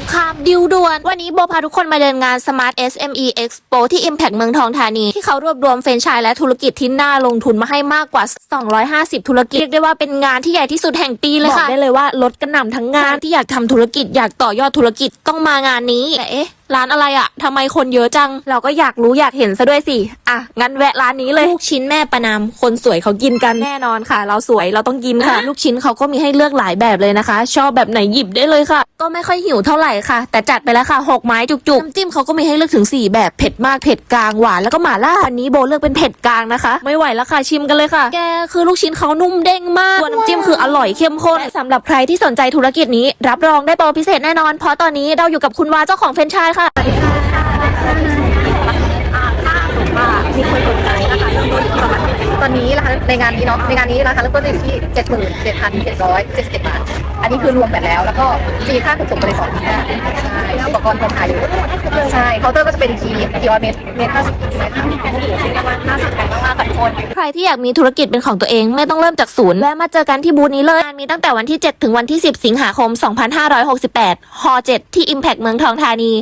งครามดิวด่วน วันนี้โบพาทุกคนมาเดินงาน Smart SME Expo ที่ Impact เมืองทองธานี ที่เขารวบรวมเฟรนไชส์และธุรกิจที่น่าลงทุนมาให้มากกว่า 250 ธุรกิจเรียกได้ว่าเป็นงานที่ใหญ่ที่สุดแห่งปีเลยค่ะบอกได้เลยว่าลดกระหน่ำทั้งงานที่อยากทำธุรกิจอยากต่อยอดธุรกิจต้องมางานนี้แต่เอ๊ะ ร้านอะไรอะทำไมคนเยอะจัง เราก็อยากรู้อยากเห็นซะด้วยสิ อะ งั้นแวะร้านนี้เลย ลูกชิ้นแม่ประนามคนสวยเขากินกันแน่นอนค่ะ เราสวยเราต้องกินค่ะ ลูกชิ้นเขาก็มีให้เลือกหลายแบบเลยนะคะ ชอบแบบไหนหยิบได้เลยค่ะ ก็ไม่ค่อยหิวเท่าไหร่ค่ะ แต่จัดไปแล้วค่ะหกไม้จุกๆน้ำจิ้มเขาก็มีให้เลือกถึง 4 แบบเผ็ดมากเผ็ดกลางหวานแล้วก็หม่าล่าอันนี้โบเลือกเป็นเผ็ดกลางนะคะ ไม่ไหวแล้วค่ะชิมกันเลยค่ะ แกคือลูกชิ้นเขานุ่มเด้งมากตัวน้ำจิ้มคืออร่อยเข้มข้นและสำหรับใครที่สนใจธุรกิจนี้ รับรองได้โปรพิเศษแน่นอน เพราะตอนนี้เราอยู่กับคุณวาเจ้าของเฟรนไชส์ค่ะมีคนสนใจนะคะเริ่มต้นประมาณตอนนี้ราคาในงานนี้เนาะในงานนี้ราคาเริ่มต้นอยู่ที่เจ็ดหมื่นเจ็ดพันเจ็ดร้อยเจ็ดสิบบาท อันนี้คือรวมแบบแล้ว แล้วก็ฟรีค่าขนส่งบริษัทใช่อุปกรณ์พร้อมขายอยู่ใช่เคาน์เตอร์ก็จะเป็นทีทีออเมตเมตรห้าสิบนะคะน่าสนใจมากๆค่ะทุกคนใครที่อยากมีธุรกิจเป็นของตัวเองไม่ต้องเริ่มจากศูนย์แวะมาเจอกันที่บูธนี้เลยงานมีตั้งแต่วันที่ 7 ถึงวันที่ 10 สิงหาคม 2568 ฮ 7 ที่ Impact เมืองทองธานี